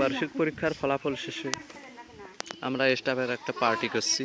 বার্ষিক পরীক্ষার ফলাফল শেষে আমরা স্টাফের একটা পার্টি করছি।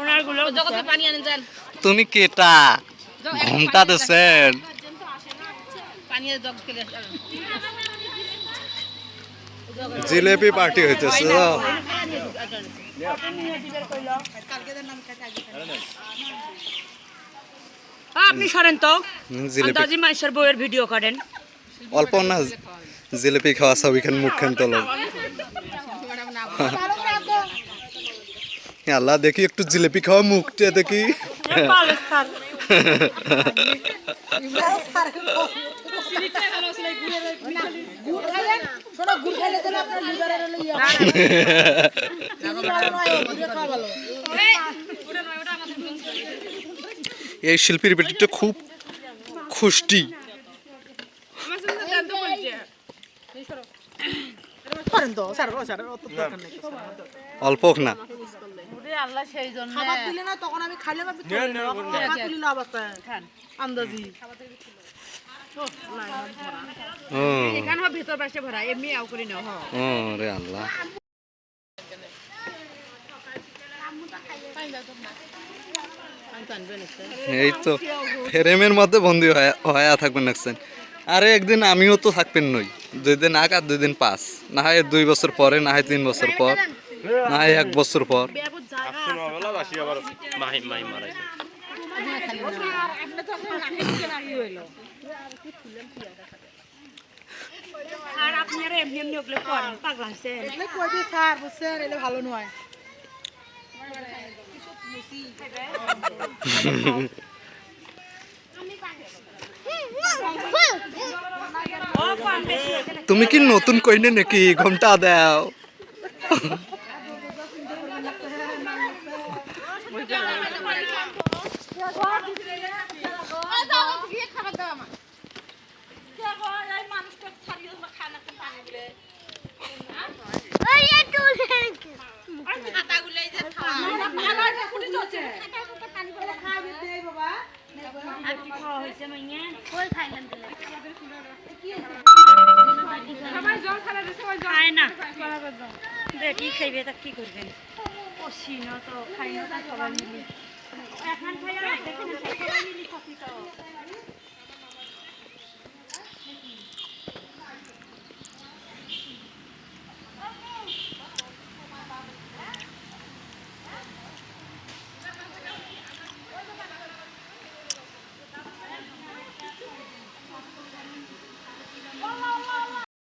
ওনারগুলো জগতে পানি আনেন নেবে তুমি কেটা? ঘুমটা খেলে জিলেপি পার্টি হইতেছে। আপনি সরেন তো। আন্দাজি মানুষের বইয়ের ভিডিও করেন। অল্প না জিলেপি খাওয়া ছবিখান মুখখান তোলো। আল্লাহ দেখি একটু জিলেপি খাওয়া মুখটা দেখি। এই শিল্পীর বেটিটা খুব খুশটি। অল্প না। আল্লাহ সেই জন্য খাবার দিলে না তখন আমি খাইলে ভাবি খাবার দিলি না অবস্থায় আন্দাজি এখানে ভিতর পাশে ভরা এমনি আও করি নাও হ্যাঁ ও রে আল্লাহ। এই তো ফ্রেমের মধ্যে বন্দি হয়ে- হয়ে থাকবেন নাকছেন আরে একদিন আমিও তো থাকবেন নই। দুই দিন আগ আর দুই দিন পাস না হয় দুই বছর পরে না হয় তিন বছর পর। না হয় এক বছর পর। আর আপনারা এমনি এমনি ওগুলো করেন পাগলা হয়েছে। এগুলো কইবি স্যার বুঝছেন এগুলো ভালো নয়। ও কম বেশি। হয়েছে না। তুমি কি নতুন কইনে নাকি? ঘণ্টা দাও আর কি খাওয়া হয়েছে মাইয়া খায় না। দেখি খাইবে তা কি করবেন কষি না তো খাই না সবাই মিলি। এখন খাই আর সবাই মিলি কফি তো